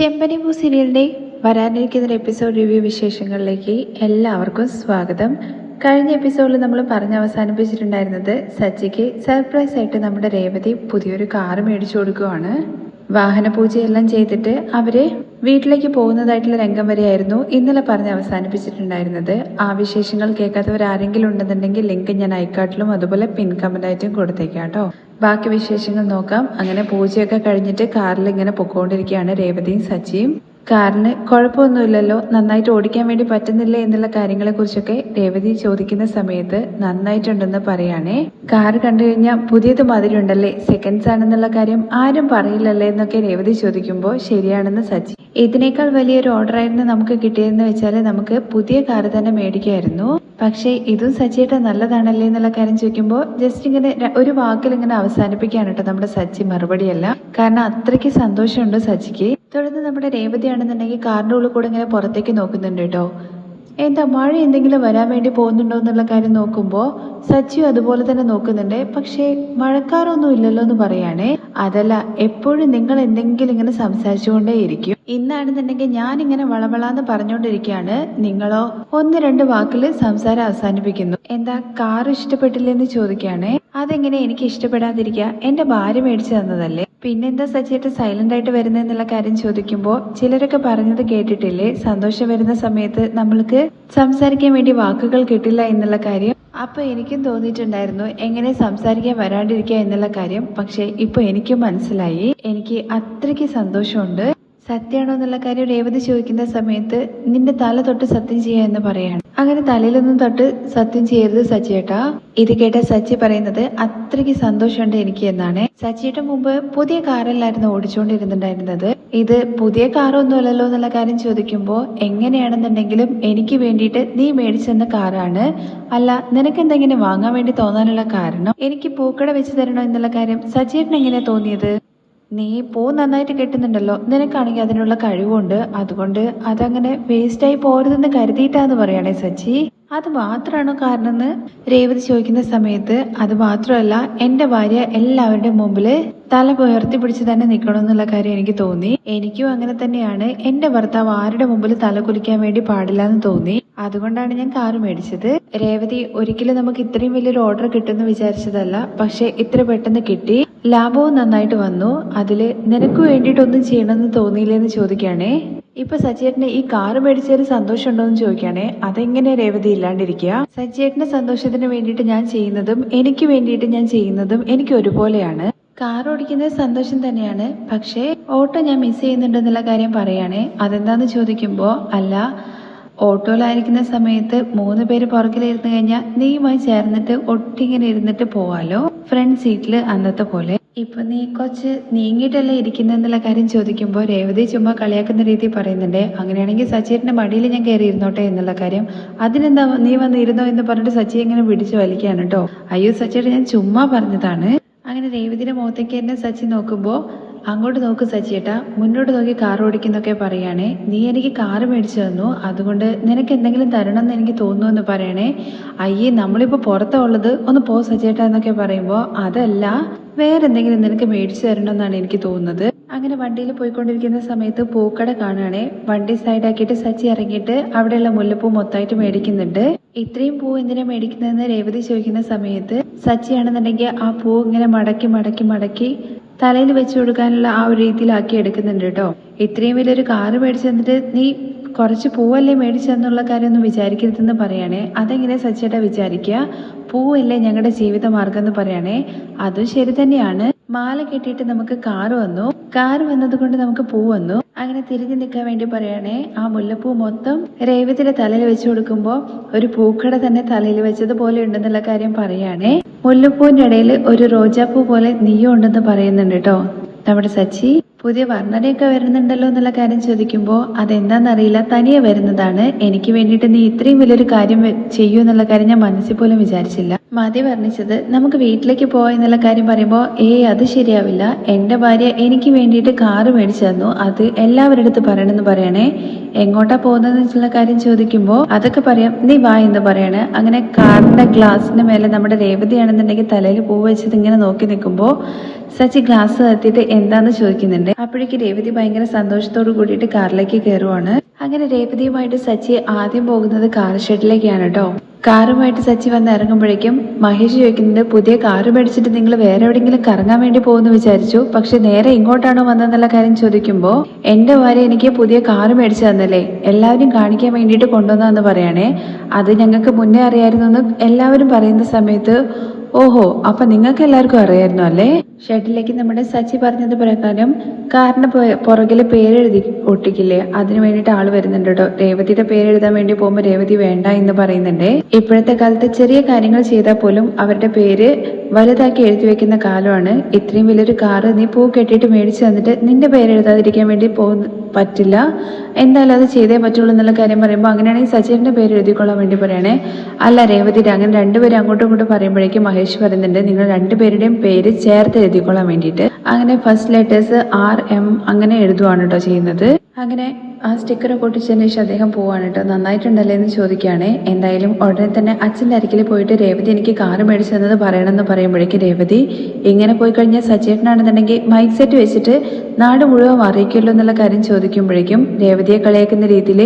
ചെമ്പനിപൂ സീരിയലിന്റെ വരാനിരിക്കുന്ന ഒരു എപ്പിസോഡ് റിവ്യൂ വിശേഷങ്ങളിലേക്ക് എല്ലാവർക്കും സ്വാഗതം. കഴിഞ്ഞ എപ്പിസോഡിൽ നമ്മൾ പറഞ്ഞ് അവസാനിപ്പിച്ചിട്ടുണ്ടായിരുന്നത് സച്ചിക്ക് സർപ്രൈസ് ആയിട്ട് നമ്മുടെ രേവതി പുതിയൊരു കാറ് മേടിച്ചു കൊടുക്കുവാണ്. വാഹന പൂജയെല്ലാം ചെയ്തിട്ട് അവർ വീട്ടിലേക്ക് പോകുന്നതായിട്ടുള്ള രംഗം വരെയായിരുന്നു ഇന്നലെ പറഞ്ഞ് അവസാനിപ്പിച്ചിട്ടുണ്ടായിരുന്നത്. ആ വിശേഷങ്ങൾ കേൾക്കാത്തവർ ആരെങ്കിലും ഉണ്ടെന്നുണ്ടെങ്കിൽ ലിങ്ക് ഞാൻ ഐക്കാട്ടിലും അതുപോലെ പിൻ കമന്റായിട്ടും കൊടുത്തേക്കാം കേട്ടോ. ബാക്കി വിശേഷങ്ങൾ നോക്കാം. അങ്ങനെ പൂജയൊക്കെ കഴിഞ്ഞിട്ട് കാറിൽ ഇങ്ങനെ പൊക്കോണ്ടിരിക്കുകയാണ് രേവതിയും സച്ചിയും. കാറിന് കുഴപ്പമൊന്നുമില്ലല്ലോ നന്നായിട്ട് ഓടിക്കാൻ വേണ്ടി പറ്റുന്നില്ലേ എന്നുള്ള കാര്യങ്ങളെക്കുറിച്ചൊക്കെ രേവതി ചോദിക്കുന്ന സമയത്ത് നന്നായിട്ടുണ്ടെന്ന് പറയാണേ. കാർ കണ്ടു കഴിഞ്ഞാൽ പുതിയത് മാതിരി ഉണ്ടല്ലേ സെക്കൻഡ്സ് ആണെന്നുള്ള കാര്യം ആരും പറയില്ലല്ലേ എന്നൊക്കെ രേവതി ചോദിക്കുമ്പോൾ ശരിയാണെന്ന് സച്ചി ഇതിനേക്കാൾ വലിയൊരു ഓർഡർ ആയിരുന്നു നമുക്ക് കിട്ടിയതെന്ന് വെച്ചാൽ നമുക്ക് പുതിയ കാർ തന്നെ മേടിക്കായിരുന്നു പക്ഷേ ഇതും സച്ചിയുടെ നല്ലതാണല്ലേ എന്നുള്ള കാര്യം ചോദിക്കുമ്പോൾ ജസ്റ്റ് ഇങ്ങനെ ഒരു വാക്കിൽ ഇങ്ങനെ അവസാനിപ്പിക്കുകയാണ് കേട്ടോ നമ്മുടെ സച്ചി മറുപടിയല്ല. കാരണം അത്രയ്ക്ക് സന്തോഷമുണ്ട് സച്ചിക്ക്. തുടർന്ന് നമ്മുടെ രേവതിയാണെന്നുണ്ടെങ്കിൽ കാറിന്റെ ഉള്ളിൽ കൂടെ ഇങ്ങനെ പുറത്തേക്ക് നോക്കുന്നുണ്ട് കേട്ടോ. എന്താ മഴ എന്തെങ്കിലും വരാൻ വേണ്ടി പോകുന്നുണ്ടോ എന്നുള്ള കാര്യം നോക്കുമ്പോൾ സച്ചിയും അതുപോലെ തന്നെ നോക്കുന്നുണ്ട്. പക്ഷേ മഴക്കാരൊന്നും ഇല്ലല്ലോ എന്ന് പറയാണേ. അതല്ല എപ്പോഴും നിങ്ങൾ എന്തെങ്കിലും ഇങ്ങനെ സംസാരിച്ചുകൊണ്ടേ ഇരിക്കും. ഇന്നാണെന്നുണ്ടെങ്കിൽ ഞാൻ ഇങ്ങനെ വളവളാന്ന് പറഞ്ഞുകൊണ്ടിരിക്കുകയാണ്. നിങ്ങളോ? ഒന്ന് രണ്ട് വാക്കിൽ സംസാരം അവസാനിപ്പിക്കുന്നു. എന്താ കാർ ഇഷ്ടപ്പെട്ടില്ലെന്ന് ചോദിക്കുകയാണേ. അതെങ്ങനെ എനിക്ക് ഇഷ്ടപ്പെടാതിരിക്കുക? എന്റെ ഭാര്യ മേടിച്ചു തന്നതല്ലേ? പിന്നെന്താ സച്ചിയേട്ട് സൈലന്റ് ആയിട്ട് വരുന്നെന്നുള്ള കാര്യം ചോദിക്കുമ്പോൾ ചിലരൊക്കെ പറഞ്ഞത് കേട്ടിട്ടില്ലേ? സന്തോഷം വരുന്ന സമയത്ത് നമ്മൾക്ക് സംസാരിക്കാൻ വേണ്ടി വാക്കുകൾ കിട്ടില്ല എന്നുള്ള കാര്യം അപ്പൊ എനിക്കും തോന്നിയിട്ടുണ്ടായിരുന്നു. എങ്ങനെ സംസാരിക്കാൻ വരാണ്ടിരിക്കുക എന്നുള്ള കാര്യം. പക്ഷെ ഇപ്പൊ എനിക്കും മനസ്സിലായി. എനിക്ക് അത്രയ്ക്ക് സന്തോഷമുണ്ട്. സത്യമാണോ എന്നുള്ള കാര്യം രേവതി ചോദിക്കുന്ന സമയത്ത് നിന്റെ തല തൊട്ട് സത്യം ചെയ്യാ എന്ന് പറയാണ്. അങ്ങനെ തലയിലൊന്നും തൊട്ട് സത്യം ചെയ്യരുത് സച്ചിയേട്ടാ ഇത് കേട്ട സച്ചി പറയുന്നത് അത്രയ്ക്ക് സന്തോഷമുണ്ട് എനിക്ക് എന്നാണ്. സച്ചിയുടെ മുമ്പ് പുതിയ കാറല്ലായിരുന്നു ഓടിച്ചുകൊണ്ടിരുന്നുണ്ടായിരുന്നത്. ഇത് പുതിയ കാറൊന്നുമല്ലല്ലോ എന്നുള്ള കാര്യം ചോദിക്കുമ്പോൾ എങ്ങനെയാണെന്നുണ്ടെങ്കിലും എനിക്ക് വേണ്ടിയിട്ട് നീ മേടിച്ചെന്ന കാറാണ്. അല്ല നിനക്ക് എന്തെങ്കിലും വാങ്ങാൻ വേണ്ടി തോന്നാനുള്ള കാരണം? എനിക്ക് പൂക്കട വെച്ച് തരണോ എന്നുള്ള കാര്യം സച്ചിയേട്ടൻ എങ്ങനെയാ തോന്നിയത്? നീ പൂ നന്നായിട്ട് കെട്ടുന്നുണ്ടല്ലോ. നിനക്കാണെങ്കിൽ അതിനുള്ള കഴിവുണ്ട്. അതുകൊണ്ട് അതങ്ങനെ വേസ്റ്റായി പോരുതെന്ന് കരുതിയിട്ടാന്ന് പറയണേ സച്ചി. അത് മാത്രമാണോ കാരണമെന്ന് രേവതി ചോദിക്കുന്ന സമയത്ത് അത് മാത്രമല്ല എന്റെ ഭാര്യ എല്ലാവരുടെ മുമ്പിൽ തല ഉയർത്തി പിടിച്ച് തന്നെ നിൽക്കണമെന്നുള്ള കാര്യം എനിക്ക് തോന്നി. എനിക്കും അങ്ങനെ തന്നെയാണ്. എന്റെ ഭർത്താവ് ആരുടെ മുമ്പിൽ തല കുലിക്കാൻ വേണ്ടി പാടില്ല എന്ന് തോന്നി. അതുകൊണ്ടാണ് ഞാൻ കാറ് മേടിച്ചത്. രേവതി ഒരിക്കലും നമുക്ക് ഇത്രയും വലിയൊരു ഓർഡർ കിട്ടുമെന്ന് വിചാരിച്ചതല്ല. പക്ഷെ ഇത്ര പെട്ടെന്ന് കിട്ടി. ലാഭവും നന്നായിട്ട് വന്നു. അതിൽ നിനക്ക് വേണ്ടിയിട്ടൊന്നും ചെയ്യണമെന്ന് തോന്നിയില്ലെന്ന് ചോദിക്കുകയാണേ. ഇപ്പൊ സജിയേട്ടന് ഈ കാറ് മേടിച്ചതിൽ സന്തോഷമുണ്ടോ എന്ന് ചോദിക്കുകയാണേ അതെങ്ങനെ രേവതി ഇല്ലാണ്ടിരിക്കുക? സജിയേട്ടന്റെ സന്തോഷത്തിന് വേണ്ടിയിട്ട് ഞാൻ ചെയ്യുന്നതും എനിക്ക് വേണ്ടിയിട്ട് ഞാൻ ചെയ്യുന്നതും എനിക്ക് ഒരുപോലെയാണ്. കാർ ഓടിക്കുന്നത് സന്തോഷം തന്നെയാണ്. പക്ഷേ ഓട്ടോ ഞാൻ മിസ് ചെയ്യുന്നുണ്ടെന്നുള്ള കാര്യം പറയുകയാണെ അതെന്താന്ന് ചോദിക്കുമ്പോൾ അല്ല ഓട്ടോയിലായിരിക്കുന്ന സമയത്ത് മൂന്ന് പേര് പുറകിലിരുന്ന് കഴിഞ്ഞാൽ നീയുമായി ചേർന്നിട്ട് ഒട്ടിങ്ങനെ ഇരുന്നിട്ട് പോവാലോ? ഫ്രണ്ട് സീറ്റിൽ അന്നത്തെ പോലെ. ഇപ്പൊ നീ കുറച്ച് നീങ്ങിയിട്ടല്ലേ ഇരിക്കുന്നെന്നുള്ള കാര്യം ചോദിക്കുമ്പോൾ രേവതി ചുമ്മാ കളിയാക്കുന്ന രീതി പറയുന്നുണ്ട്. അങ്ങനെയാണെങ്കിൽ സച്ചിന്റെ മടിയിൽ ഞാൻ കയറി ഇരുന്നോട്ടെ എന്നുള്ള കാര്യം. അതിനെന്താ നീ വന്ന് ഇരുന്നോ എന്ന് പറഞ്ഞിട്ട് സച്ചി ഇങ്ങനെ പിടിച്ചു വലിക്കാണ് കേട്ടോ. അയ്യോ സച്ചിയുടെ ഞാൻ ചുമ്മാ പറഞ്ഞതാണ്. അങ്ങനെ രേവതിയുടെ മുഖത്തേക്ക് തന്നെ സച്ചി നോക്കുമ്പോൾ അങ്ങോട്ട് നോക്ക് സച്ചിയേട്ടാ മുന്നോട്ട് നോക്കി കാർ ഓടിക്കുന്നൊക്കെ പറയുകയാണേ നീ എനിക്ക് കാറ് മേടിച്ചു തന്നു. അതുകൊണ്ട് നിനക്ക് എന്തെങ്കിലും തരണം എന്ന് എനിക്ക് തോന്നുന്നു എന്ന് പറയണേ. അയ്യേ നമ്മളിപ്പോ പുറത്തുള്ളത് ഒന്ന് പോ സച്ചിയേട്ടാ എന്നൊക്കെ പറയുമ്പോൾ അതല്ല വേറെ എന്തെങ്കിലും നിനക്ക് മേടിച്ചു തരണമെന്നാണ് എനിക്ക് തോന്നുന്നത്. അങ്ങനെ വണ്ടിയിൽ പോയിക്കൊണ്ടിരിക്കുന്ന സമയത്ത് പൂക്കട കാണുകയാണെ വണ്ടി സൈഡാക്കിയിട്ട് സച്ചി ഇറങ്ങിയിട്ട് അവിടെയുള്ള മുല്ലപ്പൂ മൊത്തമായിട്ട് മേടിക്കുന്നുണ്ട്. ഇത്രയും പൂ എന്തിനാ മേടിക്കുന്നതെന്ന് രേവതി ചോദിക്കുന്ന സമയത്ത് സച്ചിയാണെന്നുണ്ടെങ്കിൽ ആ പൂ ഇങ്ങനെ മടക്കി മടക്കി മടക്കി തലയിൽ വെച്ചു കൊടുക്കാനുള്ള ആ ഒരു രീതിയിലാക്കി എടുക്കുന്നുണ്ട് കേട്ടോ. ഇത്രയും വലിയൊരു കാറ് മേടിച്ചു തന്നിട്ട് നീ കുറച്ച് പൂവല്ലേ മേടിച്ചെന്നുള്ള കാര്യമൊന്നും വിചാരിക്കരുതെന്ന് പറയണേ. അതെങ്ങനെ സച്ചേട്ടാ വിചാരിക്കുക പൂവല്ലേ ഞങ്ങളുടെ ജീവിത മാർഗം എന്ന് പറയണേ. അതും ശരി തന്നെയാണ്. മാല കെട്ടിയിട്ട് നമുക്ക് കാറ് വന്നു. കാറ് വന്നത് കൊണ്ട് നമുക്ക് പൂ വന്നു. അങ്ങനെ തിരിഞ്ഞു നിൽക്കാൻ വേണ്ടി പറയണേ. ആ മുല്ലപ്പൂ മൊത്തം രേവതിയുടെ തലയിൽ വെച്ച് കൊടുക്കുമ്പോൾ ഒരു പൂക്കട തന്നെ തലയിൽ വെച്ചതുപോലെ ഉണ്ടെന്നുള്ള കാര്യം പറയുകയാണേ മുല്ലപ്പൂവിന്റെ ഇടയിൽ ഒരു റോജാപ്പൂ പോലെ നീയോ ഉണ്ടെന്ന് പറയുന്നുണ്ട് കേട്ടോ. നമ്മുടെ സച്ചി. പുതിയ വർണനയൊക്കെ വരുന്നുണ്ടല്ലോ എന്നുള്ള കാര്യം ചോദിക്കുമ്പോൾ അതെന്താണെന്നറിയില്ല തനിയെ വരുന്നതാണ്. എനിക്ക് വേണ്ടിയിട്ട് നീ ഇത്രയും വലിയൊരു കാര്യം ചെയ്യൂ എന്നുള്ള കാര്യം ഞാൻ മനസ്സിൽ പോലും വിചാരിച്ചില്ല. മതി വർണിച്ചത് നമുക്ക് വീട്ടിലേക്ക് പോവാ എന്നുള്ള കാര്യം പറയുമ്പോൾ ഏ അത് ശരിയാവില്ല. എന്റെ ഭാര്യ എനിക്ക് വേണ്ടിയിട്ട് കാറ് മേടിച്ചു തന്നു. അത് എല്ലാവരുടെ അടുത്ത് പറയണമെന്ന് പറയണേ. എങ്ങോട്ടാ പോകുന്നതെന്നുള്ള കാര്യം ചോദിക്കുമ്പോൾ അതൊക്കെ പറയാം നീ വാ എന്ന് പറയണേ. അങ്ങനെ കാറിന്റെ ഗ്ലാസിന്റെ മേലെ നമ്മുടെ രേവതിയാണെന്നുണ്ടെങ്കിൽ തലയിൽ പൂ വെച്ചത് ഇങ്ങനെ നോക്കി നിൽക്കുമ്പോൾ സച്ചി ഗ്ലാസ് എത്തിയിട്ട് എന്താണെന്ന് ചോദിക്കുന്നുണ്ട്? അപ്പോഴേക്ക് രേവതി ഭയങ്കര സന്തോഷത്തോട് കൂടിയിട്ട് കാറിലേക്ക് കയറുവാണ്. അങ്ങനെ രേവതിയുമായിട്ട് സച്ചി ആദ്യം പോകുന്നത് കാർ ഷെഡിലേക്കാണ് കേട്ടോ. കാറുമായിട്ട് സച്ചി വന്ന് ഇറങ്ങുമ്പോഴേക്കും മഹേഷ് ചോദിക്കുന്നുണ്ട് പുതിയ കാറ് മേടിച്ചിട്ട് നിങ്ങൾ വേറെ എവിടെയെങ്കിലും കറങ്ങാൻ വേണ്ടി പോകുമെന്ന് വിചാരിച്ചു. പക്ഷെ നേരെ ഇങ്ങോട്ടാണോ വന്നതെന്നുള്ള കാര്യം ചോദിക്കുമ്പോൾ എന്റെ ഭാര്യ എനിക്ക് പുതിയ കാറ് മേടിച്ചു തന്നല്ലേ എല്ലാവരും കാണിക്കാൻ വേണ്ടിയിട്ട് കൊണ്ടുവന്നതെന്ന് പറയണേ. അത് ഞങ്ങൾക്ക് മുന്നേ അറിയായിരുന്നു എന്ന് എല്ലാവരും പറയുന്ന സമയത്ത് ഓഹോ അപ്പൊ നിങ്ങൾക്ക് എല്ലാവർക്കും അറിയായിരുന്നു അല്ലേ? ഷെഡിലേക്ക് നമ്മുടെ സച്ചി പറഞ്ഞത് പ്രകാരം കാറിന് പുറകിൽ പേരെഴുതി ഒട്ടിക്കില്ലേ? അതിന് വേണ്ടിയിട്ട് ആൾ വരുന്നുണ്ട് കേട്ടോ രേവതിയുടെ പേരെഴുതാൻ വേണ്ടി പോകുമ്പോൾ രേവതി വേണ്ട എന്ന് പറയുന്നുണ്ട്. ഇപ്പോഴത്തെ കാലത്ത് ചെറിയ കാര്യങ്ങൾ ചെയ്താൽ പോലും അവരുടെ പേര് വലുതാക്കി എഴുതി വെക്കുന്ന കാലമാണ്. ഇത്രയും വലിയൊരു കാറ് നീ പൂ കെട്ടിയിട്ട് മേടിച്ചു തന്നിട്ട് നിന്റെ പേരെഴുതാതിരിക്കാൻ വേണ്ടി പോകുന്ന പറ്റില്ല. എന്തായാലും അത് ചെയ്തേ പറ്റുള്ളൂ എന്നുള്ള കാര്യം പറയുമ്പോൾ അങ്ങനെയാണെങ്കിൽ സച്ചിന്റെ പേര് എഴുതിക്കൊള്ളാൻ വേണ്ടി പറയണേ. അല്ല രേവതിയുടെ അങ്ങനെ രണ്ടുപേരും അങ്ങോട്ടും ഇങ്ങോട്ടും പറയുമ്പോഴേക്കും മഹേഷ് പറയുന്നുണ്ട് നിങ്ങൾ രണ്ടുപേരുടെയും പേര് ചേർത്ത് എഴുതിക്കൊള്ളാൻ വേണ്ടിയിട്ട്. അങ്ങനെ ഫസ്റ്റ് ലെറ്റേഴ്സ് ആർ എം അങ്ങനെ എഴുതുവാണ് കേട്ടോ ചെയ്യുന്നത്. അങ്ങനെ ആ സ്റ്റിക്കർ പൊട്ടിച്ചതിന് ശേഷം അദ്ദേഹം പോവാണ് കേട്ടോ നന്നായിട്ടുണ്ടല്ലേ എന്ന് ചോദിക്കുകയാണ്. എന്തായാലും ഉടനെ തന്നെ അച്ഛന്റെ അരികിൽ പോയിട്ട് രേവതി എനിക്ക് കാറ് മേടിച്ചു തന്നത് പറയണമെന്ന് പറയുമ്പോഴേക്കും രേവതി ഇങ്ങനെ പോയി കഴിഞ്ഞാൽ സച്ചേട്ടനാണെന്നുണ്ടെങ്കിൽ മൈക്ക് സെറ്റ് വെച്ചിട്ട് നാട് മുഴുവൻ അറിയിക്കുമല്ലോ എന്നുള്ള കാര്യം ചോദിക്കുമ്പോഴേക്കും രേവതിയെ കളിയാക്കുന്ന രീതിയിൽ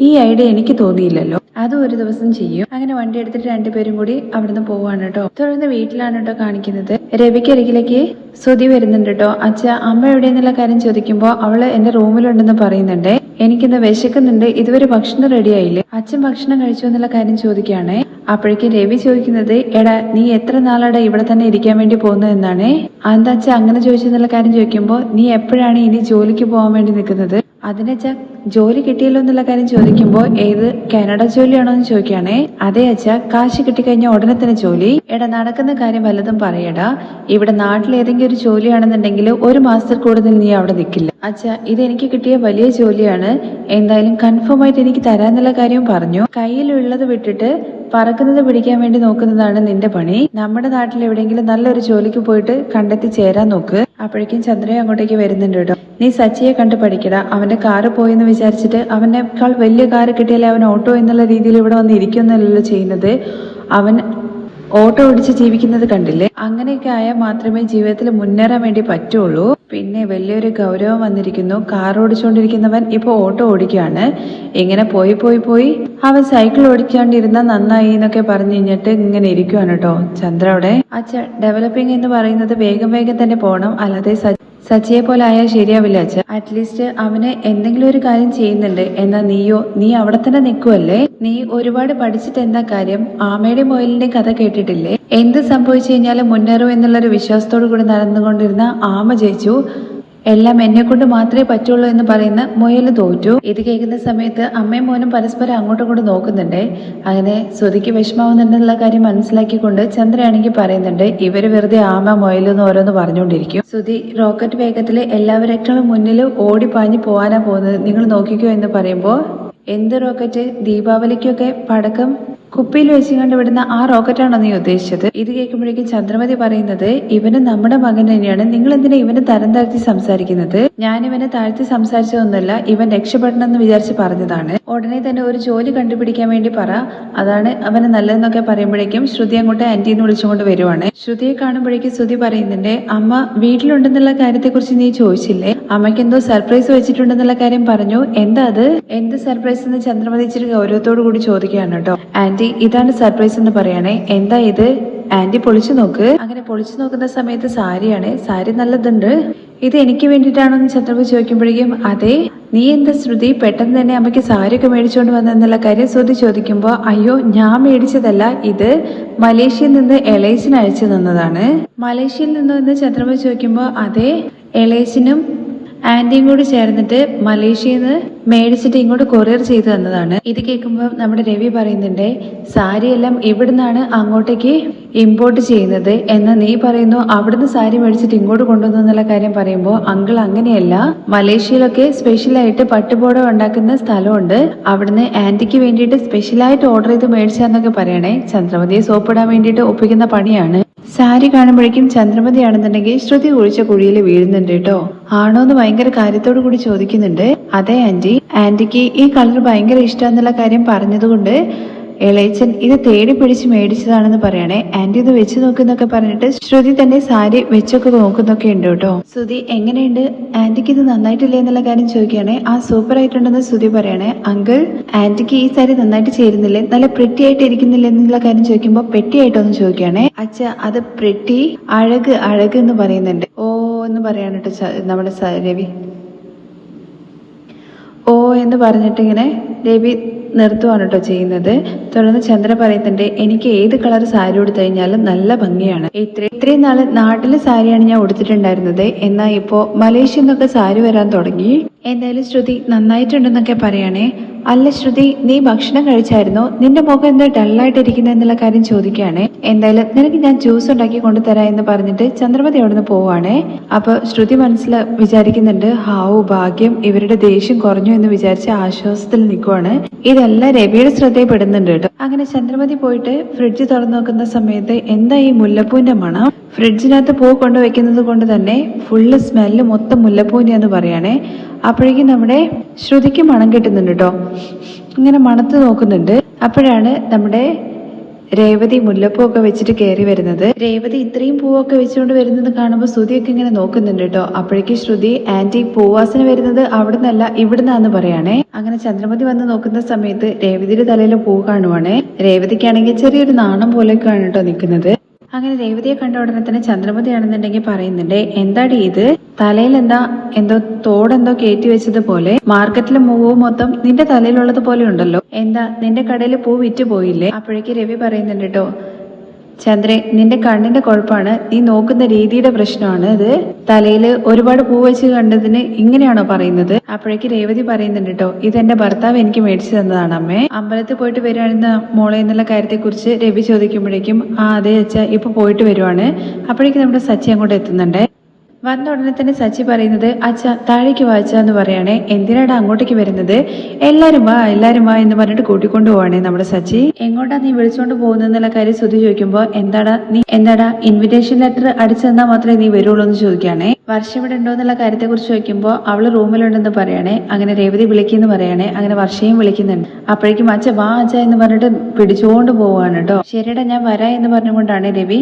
ഈ ഐഡിയ എനിക്ക് തോന്നിയില്ലല്ലോ. അതും ഒരു ദിവസം ചെയ്യും. അങ്ങനെ വണ്ടി എടുത്തിട്ട് രണ്ടുപേരും കൂടി അവിടുന്ന് പോവാണ് കേട്ടോ. തുടർന്ന് വീട്ടിലാണ് കേട്ടോ കാണിക്കുന്നത്. രവിക്ക് അരികിലേക്ക് ശ്രുതി വരുന്നുണ്ട് കേട്ടോ. അച്ഛ അമ്മ എവിടെയെന്നുള്ള കാര്യം ചോദിക്കുമ്പോൾ അവൾ എന്റെ റൂമിലുണ്ടെന്ന് പറയുന്നുണ്ട്. എനിക്കിന്ന് വിശക്കുന്നുണ്ട്. ഇതുവരെ ഭക്ഷണം റെഡി ആയില്ലേ? അച്ഛൻ ഭക്ഷണം കഴിച്ചു എന്നുള്ള കാര്യം ചോദിക്കുകയാണേ. അപ്പോഴേക്കും രവി ചോദിക്കുന്നത് എടാ നീ എത്ര നാളാടാ ഇവിടെ തന്നെ ഇരിക്കാൻ വേണ്ടി പോകുന്നത് എന്നാണ്? അന്താച്ച അങ്ങനെ ചോദിച്ചെന്നുള്ള കാര്യം ചോദിക്കുമ്പോൾ നീ എപ്പോഴാണ് ഇനി ജോലിക്ക് പോകാൻ വേണ്ടി നിൽക്കുന്നത്? അതിനച്ചാ ജോലി കിട്ടിയല്ലോ എന്നുള്ള കാര്യം ചോദിക്കുമ്പോൾ ഏത് കാനഡ ജോലിയാണോ എന്ന് ചോദിക്കുകയാണേ. അതെ അച്ഛ കാശ് കിട്ടിക്കഴിഞ്ഞാൽ ഉടനെ തന്നെ ജോലി. എടാ നടക്കുന്ന കാര്യം വല്ലതും പറയടാ. ഇവിടെ നാട്ടിൽ ഏതെങ്കിലും ഒരു ജോലിയാണെന്നുണ്ടെങ്കിൽ ഒരു മാസത്തിൽ കൂടുതൽ നീ അവിടെ നിൽക്കില്ല അച്ഛ ഇത് എനിക്ക് കിട്ടിയ വലിയ ജോലിയാണ്. എന്തായാലും കൺഫേം ആയിട്ട് എനിക്ക് തരാന്നുള്ള കാര്യം പറഞ്ഞു. കയ്യിലുള്ളത് വിട്ടിട്ട് പറക്കുന്നത് പിടിക്കാൻ വേണ്ടി നോക്കുന്നതാണ് നിന്റെ പണി. നമ്മുടെ നാട്ടിൽ എവിടെയെങ്കിലും നല്ലൊരു ജോലിക്ക് പോയിട്ട് കണ്ടെത്തി ചേരാൻ നോക്ക്. അപ്പോഴേക്കും ചന്ദ്രൻ അങ്ങോട്ടേക്ക് വരുന്നുണ്ട് കേട്ടോ. നീ സച്ചിയെ കണ്ട് പഠിക്കട. അവന്റെ കാറ് പോയെന്ന് വിചാരിച്ചിട്ട് അവനേക്കാൾ വലിയ കാറ് കിട്ടിയാലേ അവൻ ഓട്ടോ എന്നുള്ള രീതിയിൽ ഇവിടെ വന്ന് ചെയ്യുന്നത്. അവൻ ഓട്ടോ ഓടിച്ച് ജീവിക്കുന്നത് കണ്ടില്ലേ? അങ്ങനെയൊക്കെ ആയാൽ മാത്രമേ ജീവിതത്തിൽ മുന്നേറാൻ വേണ്ടി പറ്റുള്ളൂ. പിന്നെ വലിയൊരു ഗൗരവം വന്നിരിക്കുന്നു. കാർ ഓടിച്ചുകൊണ്ടിരിക്കുന്നവൻ ഇപ്പൊ ഓട്ടോ ഓടിക്കുകയാണ്. ഇങ്ങനെ പോയി പോയി പോയി അവൻ സൈക്കിൾ ഓടിക്കാണ്ടിരുന്ന നന്നായി എന്നൊക്കെ പറഞ്ഞു കഴിഞ്ഞിട്ട് ഇങ്ങനെ ഇരിക്കുവാണ് കേട്ടോ ചന്ദ്ര അവിടെ. അച്ഛ ഡെവലപ്പിംഗ് എന്ന് പറയുന്നത് വേഗം വേഗം തന്നെ പോകണം അല്ലാതെ സച്ചിയെ പോലെ ആയാൽ ശരിയാവില്ല അച്ഛ. അറ്റ്ലീസ്റ്റ് അവന് എന്തെങ്കിലും ഒരു കാര്യം ചെയ്യുന്നുണ്ട്. എന്നാ നീയോ? നീ അവിടെ തന്നെ നിൽക്കുമല്ലേ നീ ഒരുപാട് പഠിച്ചിട്ട് എന്താ കാര്യം? ആമയുടെ മൊയിലിന്റെ കഥ കേട്ടിട്ടില്ലേ? എന്ത് സംഭവിച്ചു കഴിഞ്ഞാലും മുന്നേറും എന്നുള്ളൊരു വിശ്വാസത്തോടു കൂടി നടന്നുകൊണ്ടിരുന്ന ആമ ജയിച്ചു. എല്ലാം എന്നെ കൊണ്ട് മാത്രമേ പറ്റുള്ളൂ എന്ന് പറയുന്ന മുയൽ തോറ്റു. ഇത് കേൾക്കുന്ന സമയത്ത് അമ്മയും മോനും പരസ്പരം അങ്ങോട്ടും ഇങ്ങോട്ടും നോക്കുന്നുണ്ട്. അങ്ങനെ ശ്രുതിക്ക് വിഷമാവുന്നുണ്ടെന്നുള്ള കാര്യം മനസ്സിലാക്കിക്കൊണ്ട് ചന്ദ്രയാണെങ്കിൽ പറയുന്നുണ്ട് ഇവർ വെറുതെ ആമ മുയലെന്ന് ഓരോന്ന് പറഞ്ഞുകൊണ്ടിരിക്കും. ശ്രുതി റോക്കറ്റ് വേഗത്തിൽ എല്ലാവരേക്കാളും മുന്നിൽ ഓടി പാഞ്ഞു പോകാനാ പോകുന്നത്. നിങ്ങൾ നോക്കിക്കോ എന്ന് പറയുമ്പോൾ എന്ത് റോക്കറ്റ്? ദീപാവലിക്കൊക്കെ പടക്കം കുപ്പിയിൽ വെച്ച് കണ്ടുവിടുന്ന ആ റോക്കറ്റാണോ നീ ഉദ്ദേശിച്ചത്? ഇത് കേൾക്കുമ്പോഴേക്കും ചന്ദ്രമതി പറയുന്നത് ഇവന് നമ്മുടെ മകൻ തന്നെയാണ്. നിങ്ങൾ എന്തിനാ ഇവനെ തരം താഴ്ത്തി സംസാരിക്കുന്നത്? ഞാൻ ഇവനെ താഴ്ത്തി സംസാരിച്ചതൊന്നുമല്ല ഇവൻ രക്ഷപ്പെടണമെന്ന് വിചാരിച്ച് പറഞ്ഞതാണ്. ഉടനെ തന്നെ ഒരു ജോലി കണ്ടുപിടിക്കാൻ വേണ്ടി പറ. അതാണ് അവന് നല്ലതെന്നൊക്കെ പറയുമ്പോഴേക്കും ശ്രുതി അങ്ങോട്ട് ആന്റി എന്ന് വിളിച്ചുകൊണ്ട് വരുവാണ്. ശ്രുതിയെ കാണുമ്പോഴേക്കും ശ്രുതി പറയുന്നുണ്ട് അമ്മ വീട്ടിലുണ്ടെന്നുള്ള കാര്യത്തെക്കുറിച്ച് നീ ചോദിച്ചില്ലേ? അമ്മയ്ക്ക് എന്തോ സർപ്രൈസ് വെച്ചിട്ടുണ്ടെന്നുള്ള കാര്യം പറഞ്ഞു. എന്താ അത്? എന്ത് സർപ്രൈസ്? എന്ന് ചന്ദ്രമതി ഇച്ചിരി ഗൗരവത്തോടു കൂടി ചോദിക്കുകയാണ് കേട്ടോ. ആന്റി ഇതാണ് സർപ്രൈസ് എന്ന് പറയണേ. എന്താ ഇത്? ആന്റി പൊളിച്ചു നോക്ക്. അങ്ങനെ പൊളിച്ചു നോക്കുന്ന സമയത്ത് സാരിയാണ്. സാരി നല്ലതുണ്ട്. ഇത് എനിക്ക് വേണ്ടിയിട്ടാണോ എന്ന് ചന്ദ്രമതി ചോദിക്കുമ്പോഴേക്കും അതെ നീ എന്താ ശ്രുതി? പെട്ടെന്ന് തന്നെ അമ്മയ്ക്ക് സാരിയൊക്കെ മേടിച്ചുകൊണ്ട് വന്നെന്നുള്ള കാര്യം ശ്രുതി ചോദിക്കുമ്പോൾ അയ്യോ ഞാൻ മേടിച്ചതല്ല. ഇത് മലേഷ്യയിൽ നിന്ന് എളേസിന് അയച്ചു തന്നതാണ്. മലേഷ്യയിൽ നിന്ന് ചന്ദ്രമതി ചോദിക്കുമ്പോൾ അതെ എളേച്ചിനും ആന്റിയും കൂടി ചേർന്നിട്ട് മലേഷ്യയിൽ നിന്ന് മേടിച്ചിട്ട് ഇങ്ങോട്ട് കൊറിയർ ചെയ്തു തന്നതാണ്. ഇത് കേൾക്കുമ്പോൾ നമ്മുടെ രവി പറയുന്നുണ്ട് സാരിയെല്ലാം ഇവിടുന്നാണ് അങ്ങോട്ടേക്ക് ഇമ്പോർട്ട് ചെയ്യുന്നത്? എന്ന് നീ പറയുന്നു അവിടുന്ന് സാരി മേടിച്ചിട്ട് ഇങ്ങോട്ട് കൊണ്ടുവന്നു എന്നുള്ള കാര്യം പറയുമ്പോൾ അങ്കിൾ അങ്ങനെയല്ല മലേഷ്യയിലൊക്കെ സ്പെഷ്യലായിട്ട് പട്ടുപോട ഉണ്ടാക്കുന്ന സ്ഥലമുണ്ട്. അവിടുന്ന് ആന്റിക്ക് വേണ്ടിയിട്ട് സ്പെഷ്യലായിട്ട് ഓർഡർ ചെയ്ത് മേടിച്ചാന്നൊക്കെ പറയണേ. ചന്ദ്രമതിയെ സോപ്പിടാൻ വേണ്ടിയിട്ട് ഒപ്പിക്കുന്ന പണിയാണ്. സാരി കാണുമ്പോഴേക്കും ചന്ദ്രമതി ആണെന്നുണ്ടെങ്കിൽ ശ്രുതി കുഴിച്ച കുഴിയിൽ വീഴുന്നുണ്ട് കേട്ടോ. ആണോ എന്ന് ഭയങ്കര കാര്യത്തോടു കൂടി ചോദിക്കുന്നുണ്ട്. അതെ ആന്റി. ആന്റിക്ക് ഈ കളർ ഭയങ്കര ഇഷ്ടമെന്നുള്ള കാര്യം പറഞ്ഞതുകൊണ്ട് ഇളയച്ചൻ ഇത് തേടി പിടിച്ച് മേടിച്ചതാണെന്ന് പറയണേ. ആന്റി ഇത് വെച്ച് നോക്കുന്നൊക്കെ പറഞ്ഞിട്ട് ശ്രുതി തന്നെ സാരി വെച്ചൊക്കെ നോക്കുന്നൊക്കെ ഉണ്ട് കേട്ടോ. ശ്രുതി എങ്ങനെയുണ്ട്? ആന്റിക്ക് ഇത് നന്നായിട്ടില്ലേ എന്നുള്ള കാര്യം ചോദിക്കുകയാണെ. ആ സൂപ്പർ ആയിട്ടുണ്ടെന്ന് ശ്രുതി പറയണേ. അങ്കിൾ ആന്റിക്ക് ഈ സാരി നന്നായിട്ട് ചേരുന്നില്ലേ? നല്ല പ്രിറ്റി ആയിട്ട് ഇരിക്കുന്നില്ലേ എന്നുള്ള കാര്യം ചോദിക്കുമ്പോൾ പെട്ടി ആയിട്ടൊന്ന് ചോദിക്കുകയാണെ. അച്ഛ അത് പ്രിറ്റി അഴക് അഴക് എന്ന് പറയുന്നുണ്ട്. ഓ എന്ന് പറയാണ് കേട്ടോ നമ്മുടെ രവി. ഓ എന്ന് പറഞ്ഞിട്ടിങ്ങനെ രവി നിർത്തുവാണ് കേട്ടോ ചെയ്യുന്നത്. തുടർന്ന് ചന്ദ്ര പറയുന്നുണ്ട് എനിക്ക് ഏത് കളർ സാരി ഉടുത്തു കഴിഞ്ഞാലും നല്ല ഭംഗിയാണ്. ഇത്ര ഇത്രയും നാൾ നാട്ടിലെ സാരിയാണ് ഞാൻ ഉടുത്തിട്ടുണ്ടായിരുന്നത്. എന്നാൽ ഇപ്പോ മലേഷ്യയിൽ നിന്നൊക്കെ സാരി വരാൻ തുടങ്ങി? എന്തായാലും ശ്രുതി നന്നായിട്ടുണ്ടെന്നൊക്കെ പറയണേ. അല്ല ശ്രുതി നീ ഭക്ഷണം കഴിച്ചായിരുന്നോ? നിന്റെ മുഖം എന്താ ഡള്ളായിട്ടിരിക്കുന്നത് എന്നുള്ള കാര്യം ചോദിക്കുകയാണ്. എന്തായാലും നിനക്ക് ഞാൻ ജ്യൂസ് ഉണ്ടാക്കി കൊണ്ടുതരാം എന്ന് പറഞ്ഞിട്ട് ചന്ദ്രമതി അവിടുന്ന് പോവാണേ. അപ്പൊ ശ്രുതി മനസ്സിൽ വിചാരിക്കുന്നുണ്ട് ഹാവു ഭാഗ്യം ഇവരുടെ ദേഷ്യം കുറഞ്ഞു എന്ന് വിചാരിച്ച് ആശ്വാസത്തിൽ നിൽക്കുവാണ് ഇതെല്ലാം രവിയുടെ ശ്രദ്ധയിൽപ്പെടുന്നുണ്ട് കേട്ടോ. അങ്ങനെ ചന്ദ്രമതി പോയിട്ട് ഫ്രിഡ്ജ് തുറന്നു നോക്കുന്ന സമയത്ത് എന്താ ഈ മുല്ലപ്പൂന്റെ മണം? ഫ്രിഡ്ജിനകത്ത് പൂ കൊണ്ടുവയ്ക്കുന്നത് കൊണ്ട് തന്നെ ഫുള്ള് സ്മെല്ല് മൊത്തം മുല്ലപ്പൂവിനെയാന്ന് പറയണേ. അപ്പോഴേക്കും നമ്മുടെ ശ്രുതിക്ക് മണം കിട്ടുന്നുണ്ട് കേട്ടോ ഇങ്ങനെ മണത്ത് നോക്കുന്നുണ്ട്. അപ്പോഴാണ് നമ്മുടെ രേവതി മുല്ലപ്പൂവൊക്കെ വെച്ചിട്ട് കയറി വരുന്നത്. രേവതി ഇത്രയും പൂവൊക്കെ വെച്ചുകൊണ്ട് വരുന്നത് കാണുമ്പോൾ ശ്രുതിയൊക്കെ ഇങ്ങനെ നോക്കുന്നുണ്ട് കേട്ടോ അപ്പോഴേക്കും ശ്രുതി ആന്റി പൂവാസന വരുന്നത് അവിടെ നിന്നല്ല ഇവിടുന്നാന്ന് പറയാണേ. അങ്ങനെ ചന്ദ്രമതി വന്ന് നോക്കുന്ന സമയത്ത് രേവതിയുടെ തലയിൽ പൂ കാണുവാണേ. രേവതിക്കാണെങ്കിൽ ചെറിയൊരു നാണം പോലെയൊക്കെയാണ് കേട്ടോ നിൽക്കുന്നത്. അങ്ങനെ രേവതിയെ കണ്ട ഉടനെ തന്നെ ചന്ദ്രമതിയാണെന്നുണ്ടെങ്കിൽ പറയുന്നുണ്ട് എന്താടി ഇത്? തലയിൽ എന്താ എന്തോ തോടെന്തോ കയറ്റി വെച്ചതുപോലെ മാർക്കറ്റിലെ മൂവ് മൊത്തം നിന്റെ തലയിലുള്ളത് പോലെ ഉണ്ടല്ലോ. എന്താ നിന്റെ കടയിൽ പൂ വിറ്റ് പോയില്ലേ? അപ്പോഴേക്ക് രവി പറയുന്നുണ്ട് കേട്ടോ ചന്ദ്രേ നിന്റെ കണ്ണിന്റെ കുഴപ്പമാണ് നീ നോക്കുന്ന രീതിയുടെ പ്രശ്നമാണ് ഇത്. തലയിൽ ഒരുപാട് പൂ വെച്ച് കണ്ടതിന് ഇങ്ങനെയാണോ പറയുന്നത്? അപ്പോഴേക്ക് രേവതി പറയുന്നുണ്ട് കേട്ടോ ഇത് എന്റെ ഭർത്താവ് എനിക്ക് മേടിച്ചു തന്നതാണ് അമ്മേ. അമ്പലത്തിൽ പോയിട്ട് വരുവാണെന്ന മോളെ എന്നുള്ള കാര്യത്തെ കുറിച്ച് രവി ചോദിക്കുമ്പോഴേക്കും ആ അതെ അച്ഛ ഇപ്പൊ പോയിട്ട് വരുവാണ്. അപ്പോഴേക്കും നമ്മുടെ സച്ചി അങ്ങോട്ട് എത്തുന്നുണ്ട്. വന്ന ഉടനെ തന്നെ സച്ചി പറയുന്നത് അച്ഛ താഴേക്ക് വായിച്ച എന്ന് പറയണേ. എന്തിനാടാ അങ്ങോട്ടേക്ക് വരുന്നത്? എല്ലാരും വാ എല്ലാരും വാ എന്ന് പറഞ്ഞിട്ട് കൂട്ടിക്കൊണ്ടു പോവാണേ നമ്മുടെ സച്ചി. എങ്ങോട്ടാ നീ വിളിച്ചോണ്ട് പോകുന്നെന്നുള്ള കാര്യം ശ്രുതി ചോദിക്കുമ്പോ എന്താടാ നീ എന്താടാ ഇൻവിറ്റേഷൻ ലെറ്റർ അടിച്ചെന്നാ മാത്രമേ നീ വരുള്ളൂ എന്ന് ചോദിക്കുകയാണേ വർഷം ഇവിടെ ഉണ്ടോ എന്നുള്ള കാര്യത്തെ കുറിച്ച് ചോദിക്കുമ്പോൾ അവൾ റൂമിലുണ്ടെന്ന് പറയണേ. അങ്ങനെ രേവതി വിളിക്കുന്നു പറയണേ. അങ്ങനെ വർഷയും വിളിക്കുന്നുണ്ട്. അപ്പോഴേക്കും അച്ഛ വാ അച്ഛ എന്ന് പറഞ്ഞിട്ട് പിടിച്ചുകൊണ്ട് പോവാണ് കേട്ടോ ശരിയടാ ഞാൻ വരാ എന്ന് പറഞ്ഞുകൊണ്ടാണ് രവി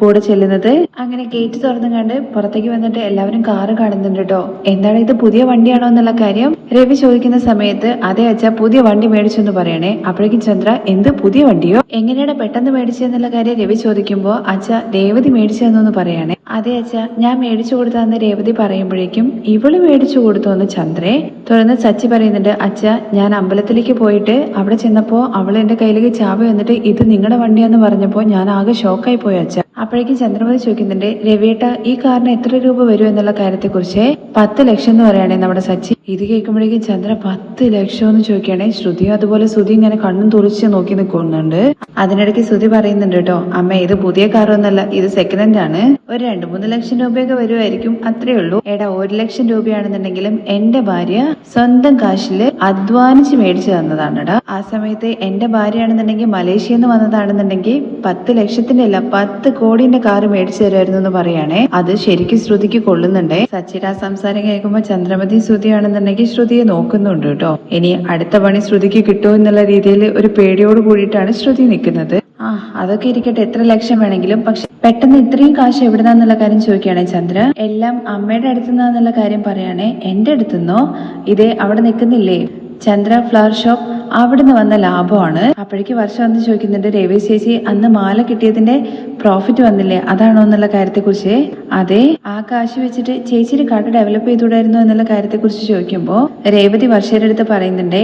കൂടെ ചെല്ലുന്നത്. അങ്ങനെ ഗേറ്റ് തുറന്നു കണ്ട് പുറത്തേക്ക് വന്നിട്ട് എല്ലാവരും കാറ് കാണുന്നുണ്ട് കേട്ടോ എന്താണ് ഇത് പുതിയ വണ്ടിയാണോ എന്നുള്ള കാര്യം? രവി ചോദിക്കുന്ന സമയത്ത് അതേ അച്ഛ പുതിയ വണ്ടി മേടിച്ചു എന്ന് പറയണേ. അപ്പോഴേക്കും ചന്ദ്ര എന്ത് പുതിയ വണ്ടിയോ? എങ്ങനെയാണ് പെട്ടെന്ന് മേടിച്ചെന്നുള്ള കാര്യം രവി ചോദിക്കുമ്പോൾ അച്ഛ രേവതി മേടിച്ചു തന്നു പറയണേ. അതെ അച്ഛ ഞാൻ മേടിച്ചു കൊടുത്താന്ന് രേവതി പറയുമ്പോഴേക്കും ഇവൾ മേടിച്ചു കൊടുത്തു എന്ന് ചന്ദ്രേ. തുടർന്ന് സച്ചി പറയുന്നുണ്ട് അച്ഛ ഞാൻ അമ്പലത്തിലേക്ക് പോയിട്ട് അവിടെ ചെന്നപ്പോ അവൾ എന്റെ കയ്യിലേക്ക് ചാവി വന്നിട്ട് ഇത് നിങ്ങളുടെ വണ്ടിയാന്ന് പറഞ്ഞപ്പോ ഞാൻ ആകെ ഷോക്കായി പോയി അച്ഛ. അപ്പോഴേക്കും ചന്ദ്രമതി ചോദിക്കുന്നുണ്ട് രവിയേട്ട ഈ കാറിന് എത്ര രൂപ വരും എന്നുള്ള കാര്യത്തെ കുറിച്ച് പത്ത് ലക്ഷം എന്ന് പറയണേ നമ്മുടെ സച്ചി. ഇത് കേൾക്കുമ്പോഴേക്കും ചന്ദ്ര പത്ത് ലക്ഷം എന്ന് ചോദിക്കണേ ശ്രുതിയും അതുപോലെ ശ്രുതി ഇങ്ങനെ കണ്ണും തുറിച്ച് നോക്കി നിൽക്കുന്നുണ്ട്. അതിനിടയ്ക്ക് ശ്രുതി പറയുന്നുണ്ട് കേട്ടോ അമ്മ ഇത് പുതിയ കാറൊന്നല്ല ഇത് സെക്കൻഡ് ഹാൻഡ് ആണ്. ഒരു രണ്ട് മൂന്ന് ലക്ഷം രൂപയൊക്കെ വരുമായിരിക്കും അത്രേ ഉള്ളൂ. എടാ ഒരു ലക്ഷം രൂപയാണെന്നുണ്ടെങ്കിലും എന്റെ ഭാര്യ സ്വന്തം കാശിൽ അധ്വാനിച്ച് മേടിച്ചു തന്നതാണ് തന്നതാണെടാ. ആ സമയത്ത് എന്റെ ഭാര്യയാണെന്നുണ്ടെങ്കിൽ മലേഷ്യയിൽ നിന്ന് വന്നതാണെന്നുണ്ടെങ്കിൽ പത്ത് ലക്ഷത്തിന്റെ അല്ല പത്ത് കോടിന്റെ കാറ് മേടിച്ചു തരുമായിരുന്നു എന്ന് പറയുകയാണേ. അത് ശരിക്കും ശ്രുതിക്ക് കൊള്ളുന്നുണ്ടേ. സച്ചിന് ആ സംസാരം കേൾക്കുമ്പോൾ ചന്ദ്രമതി ശ്രുതിയാണെന്നുണ്ടെങ്കിൽ ശ്രുതിയെ നോക്കുന്നുണ്ട് കേട്ടോ. ഇനി അടുത്ത പണി ശ്രുതിക്ക് കിട്ടുമോ എന്നുള്ള രീതിയിൽ ഒരു പേടിയോട് കൂടിയിട്ടാണ് ശ്രുതി നിൽക്കുന്നത്. ആ അതൊക്കെ ഇരിക്കട്ടെ. എത്ര ലക്ഷം വേണമെങ്കിലും. പക്ഷെ പെട്ടെന്ന് ഇത്രയും കാശ് എവിടുന്നാന്നുള്ള കാര്യം ചോദിക്കുകയാണെ ചന്ദ്ര. എല്ലാം അമ്മയുടെ അടുത്തുനിന്നുള്ള കാര്യം പറയുകയാണെ. എന്റെ അടുത്തുനിന്നോ? ഇതേ അവിടെ നിൽക്കുന്നില്ലേ? ചന്ദ്ര ഫ്ലവർ ഷോപ്പ് അവിടുന്ന് വന്ന ലാഭമാണ്. അപ്പോഴേക്ക് വർഷം വന്ന് ചോദിക്കുന്നുണ്ട് രവി ചേച്ചി അന്ന് മാല കിട്ടിയതിന്റെ പ്രോഫിറ്റ് വന്നില്ലേ? അതാണോ എന്നുള്ള കാര്യത്തെക്കുറിച്ച്. അതെ ആ കാശ് വെച്ചിട്ട് ചേച്ചിയുടെ കട ഡെവലപ്പ് ചെയ്തുകൂടായിരുന്നു എന്നുള്ള കാര്യത്തെക്കുറിച്ച് ചോദിക്കുമ്പോൾ രേവതി വർഷയുടെ അടുത്ത് പറയുന്നുണ്ടേ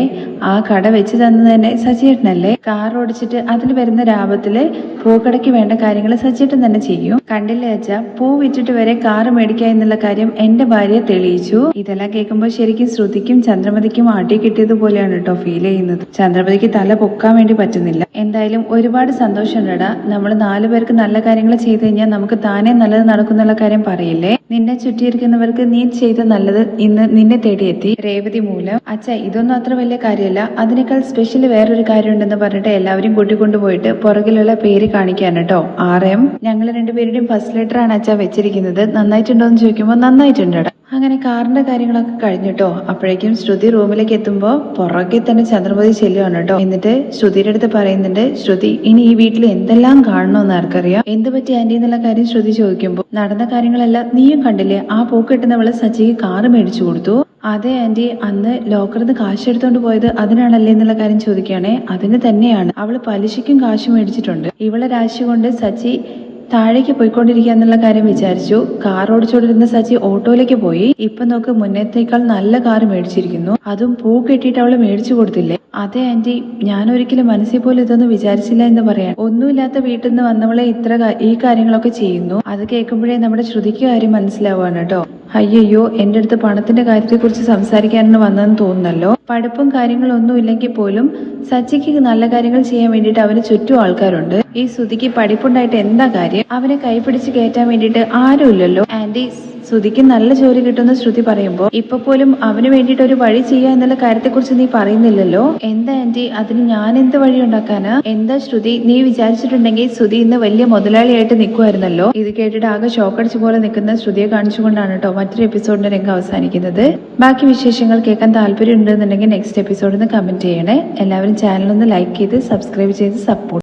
ആ കട വെച്ച് തന്നത് തന്നെ കാർ ഓടിച്ചിട്ട് അതിൽ വരുന്ന ലാഭത്തിൽ പൂക്കടയ്ക്ക് വേണ്ട കാര്യങ്ങൾ സച്ചിയേട്ടൻ തന്നെ ചെയ്യും. കണ്ടില്ലേ അച്ഛ പൂ വിറ്റിട്ട് വരെ കാർ മേടിക്കുക എന്നുള്ള കാര്യം എന്റെ ഭാര്യ തെളിയിച്ചു. ഇതെല്ലാം കേൾക്കുമ്പോൾ ശരിക്കും ശ്രുതിക്കും ചന്ദ്രമതിക്കും ആട്ടി കിട്ടിയതുപോലെയാണ് കേട്ടോ ഫീൽ ചെയ്യുന്നത്. ചന്ദ്രമതിക്ക് തല പൊക്കാൻ വേണ്ടി പറ്റുന്നില്ല. എന്തായാലും ഒരുപാട് സന്തോഷമുണ്ടടാ. നമ്മൾ നാലു പേർക്ക് നല്ല കാര്യങ്ങൾ ചെയ്തു കഴിഞ്ഞാൽ നമുക്ക് താനേ നല്ലത് നടക്കുന്നുള്ള കാര്യം പറയില്ലേ? നിന്നെ ചുറ്റിയിരിക്കുന്നവർക്ക് നീ ചെയ്ത നല്ലത് ഇന്ന് നിന്നെ തേടിയെത്തി. രേവതി മൂലം അച്ഛ ഇതൊന്നും അത്ര വലിയ കാര്യമല്ല. അതിനേക്കാൾ സ്പെഷ്യൽ വേറൊരു കാര്യമുണ്ടെന്ന് പറഞ്ഞിട്ട് എല്ലാവരും കൂട്ടിക്കൊണ്ടുപോയിട്ട് പുറകിലുള്ള പേര് കാണിക്കാൻ കേട്ടോ എം ഞങ്ങൾ രണ്ടുപേരുടെയും ഫസ്റ്റ് ലെറ്റർ ആണ് അച്ഛ വെച്ചിരിക്കുന്നത്. നന്നായിട്ടുണ്ടോ എന്ന് ചോദിക്കുമ്പോൾ നന്നായിട്ടുണ്ട് അങ്ങനെ കാറിന്റെ കാര്യങ്ങളൊക്കെ കഴിഞ്ഞിട്ടോ അപ്പോഴേക്കും ശ്രുതി റൂമിലേക്ക് എത്തുമ്പോൾ പുറകെ തന്നെ ചന്ദ്രമതി ചെല്ലുകയാണ് കേട്ടോ എന്നിട്ട് ശ്രുതിയുടെ അടുത്ത് പറയുന്നുണ്ട് ശ്രുതി ഇനി ഈ വീട്ടിൽ എന്തെല്ലാം കാണണമെന്ന് ആർക്കറിയാം? എന്ത് പറ്റി ആന്റി എന്നുള്ള കാര്യം ശ്രുതി ചോദിക്കുമ്പോൾ നടന്ന കാര്യങ്ങളെല്ലാം നീയും കണ്ടില്ലേ ആ പൂക്കെട്ടുന്നവൾ സച്ചിക്ക് കാറ് മേടിച്ചു കൊടുത്തു. അതെ ആന്റി അന്ന് ലോക്കറിൽ നിന്ന് കാശ് എടുത്തോണ്ട് പോയത് അതിനാണല്ലേ എന്നുള്ള കാര്യം ചോദിക്കുകയാണെ അതിന് തന്നെയാണ്. അവൾ പലിശയ്ക്കും കാശ് മേടിച്ചിട്ടുണ്ട്. ഇവളെ രാശി കൊണ്ട് സച്ചി താഴേക്ക് പോയിക്കൊണ്ടിരിക്കുക എന്നുള്ള കാര്യം വിചാരിച്ചു. കാർ ഓടിച്ചോണ്ടിരുന്ന സച്ചി ഓട്ടോയിലേക്ക് പോയി. ഇപ്പൊ നോക്ക് മുന്നേത്തേക്കാൾ നല്ല കാർ മേടിച്ചിരിക്കുന്നു. അതും പൂ കെട്ടിയിട്ട് അവൾ മേടിച്ചു കൊടുത്തില്ലേ? അതെ ആന്റി. ഞാൻ ഒരിക്കലും മനസ്സിൽ പോലും ഇതൊന്നും വിചാരിച്ചില്ല എന്ന് പറയാൻ. ഒന്നുമില്ലാത്ത വീട്ടിൽ നിന്ന് വന്നവളെ ഇത്ര ഈ കാര്യങ്ങളൊക്കെ ചെയ്യുന്നു. അത് കേൾക്കുമ്പോഴേ നമ്മുടെ ശ്രുതിക്ക് കാര്യം മനസ്സിലാവുകയാണ് കേട്ടോ. അയ്യോ എന്റെ അടുത്ത് പണത്തിന്റെ കാര്യത്തെക്കുറിച്ച് സംസാരിക്കാനാണ് വന്നതെന്ന് തോന്നുന്നല്ലോ. പഠിപ്പും കാര്യങ്ങളൊന്നും ഇല്ലെങ്കിൽ പോലും സച്ചിക്ക് നല്ല കാര്യങ്ങൾ ചെയ്യാൻ വേണ്ടിയിട്ട് അവന് ചുറ്റും ആൾക്കാരുണ്ട്. ഈ സുതിക്ക് പഠിപ്പുണ്ടായിട്ട് എന്താ കാര്യം? അവനെ കൈപിടിച്ച് കയറ്റാൻ വേണ്ടിയിട്ട് ആരുമില്ലല്ലോ ആന്റി ശ്രുതിക്ക് നല്ല ജോലി കിട്ടുന്ന ശ്രുതി പറയുമ്പോ ഇപ്പൊ പോലും അവന് വേണ്ടിയിട്ട് ഒരു വഴി ചെയ്യുക എന്നുള്ള കാര്യത്തെക്കുറിച്ച് നീ പറയുന്നില്ലല്ലോ? എന്താ ആന്റി അതിന് ഞാൻ എന്ത് വഴി ഉണ്ടാക്കാനാ? എന്താ ശ്രുതി നീ വിചാരിച്ചിട്ടുണ്ടെങ്കിൽ ശ്രുതി ഇന്ന് വലിയ മുതലാളിയായിട്ട് നിൽക്കുമായിരുന്നല്ലോ ഇത് കേട്ടിട്ട് ആകെ ഷോക്കടിച്ചു പോലെ നിൽക്കുന്ന ശ്രുതിയെ കാണിച്ചുകൊണ്ടാണ് കേട്ടോ മറ്റൊരു എപ്പിസോഡിന്റെ രംഗം അവസാനിക്കുന്നത്. ബാക്കി വിശേഷങ്ങൾ കേൾക്കാൻ താല്പര്യം ഉണ്ടെന്നുണ്ടെങ്കിൽ നെക്സ്റ്റ് എപ്പിസോഡിൽ നിന്ന് കമന്റ് ചെയ്യണേ. എല്ലാവരും ചാനൽ ഒന്ന് ലൈക്ക് ചെയ്ത് സബ്സ്ക്രൈബ് ചെയ്ത് സപ്പോർട്ട്